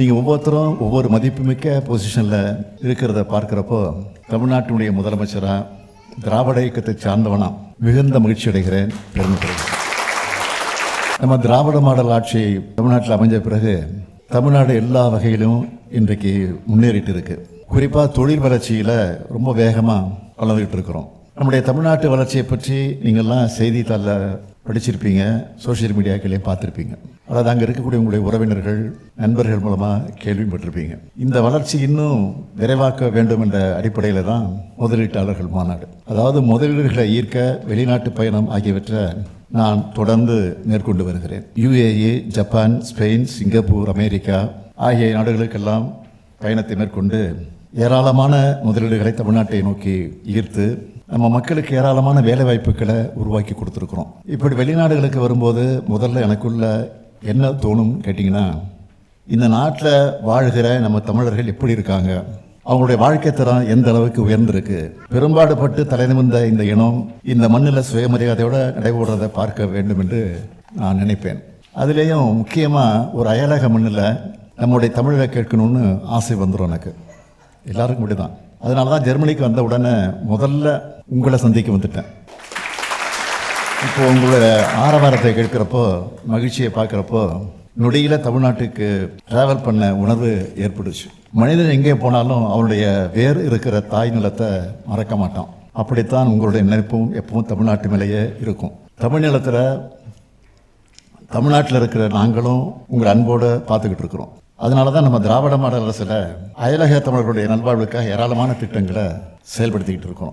நீங்கள் ஒவ்வொருத்தரும் ஒவ்வொரு மதிப்புமிக்க பொசிஷனில் இருக்கிறத பார்க்குறப்போ தமிழ்நாட்டினுடைய முதலமைச்சராக திராவிட இயக்கத்தை சார்ந்தவனா மிகுந்த மகிழ்ச்சி அடைகிறேன் பெருமைப்படுகிறேன் நம்ம திராவிட மாடல் ஆட்சி தமிழ்நாட்டில் அமைஞ்ச பிறகு தமிழ்நாடு எல்லா வகையிலும் இன்றைக்கு முன்னேறிட்டு இருக்கு. குறிப்பாக தொழில் வளர்ச்சியில் ரொம்ப வேகமாக வளர்ந்துகிட்டு இருக்கிறோம். நம்முடைய தமிழ்நாட்டு வளர்ச்சியை பற்றி நீங்கள்லாம் செய்தித்தாளில் படிச்சிருப்பீங்க சோஷியல் மீடியாக்களையும் பார்த்துருப்பீங்க. அதாவது அங்கே இருக்கக்கூடிய உங்களுடைய உறவினர்கள் நண்பர்கள் மூலமாக கேள்விப்பட்டிருப்பீங்க. இந்த வளர்ச்சி இன்னும் விரைவாக்க வேண்டும் என்ற அடிப்படையில் தான் முதலீட்டாளர்கள் மாநாடு. அதாவது முதலீடுகளை ஈர்க்க வெளிநாட்டு பயணம் ஆகியவற்றை நான் தொடர்ந்து மேற்கொண்டு வருகிறேன். UAE Japan Spain Singapore America ஆகிய நாடுகளுக்கெல்லாம் பயணத்தை மேற்கொண்டு ஏராளமான முதலீடுகளை தமிழ்நாட்டை நோக்கி ஈர்த்து நம்ம மக்களுக்கு ஏராளமான வேலை வாய்ப்புகளை உருவாக்கி கொடுத்துருக்குறோம். இப்படி வெளிநாடுகளுக்கு வரும்போது முதல்ல எனக்குள்ள என்ன தோணும் கேட்டிங்கன்னா இந்த நாட்டில் வாழ்கிற நம்ம தமிழர்கள் எப்படி இருக்காங்க? அவங்களுடைய வாழ்க்கை தரம் எந்த அளவுக்கு உயர்ந்திருக்கு? பெரும்பாடுபட்டு தலைநிமிர்ந்த இந்த இனம் இந்த மண்ணில் சுயமரியாதையோடு நடைபெறுறதை பார்க்க வேண்டும் என்று நான் நினைப்பேன். அதுலேயும் முக்கியமாக ஒரு அயலக மண்ணில் நம்முடைய தமிழை கேட்கணும்னு ஆசை வந்துடும் எனக்கு. எல்லாருக்கும் இப்படிதான். அதனால தான் ஜெர்மனிக்கு வந்த உடனே முதல்ல உங்களை சந்திக்க வந்துட்டேன். இப்போ உங்களோட ஆரவாரத்தை கேட்குறப்போ மகிழ்ச்சியை பார்க்குறப்போ நொடியில் தமிழ்நாட்டுக்கு ட்ராவல் பண்ண உணர்வு ஏற்படுச்சு மனிதன் எங்கே போனாலும் அவனுடைய வேர் இருக்கிற தாய் நிலத்தை மறக்க மாட்டான். அப்படித்தான் உங்களுடைய நினைப்பும் எப்பவும் தமிழ்நாட்டு மேலேயே இருக்கும். தமிழ் நிலத்தில் தமிழ்நாட்டில் இருக்கிற நாங்களும் உங்கள் அன்போடு பார்த்துக்கிட்டு இருக்கிறோம். அதனால தான் நம்ம திராவிட மாடல் அரசில் அயலக தமிழர்களுடைய நல்வாழ்வுக்காக ஏராளமான திட்டங்களை செயல்படுத்திக்கிட்டு இருக்கோம்.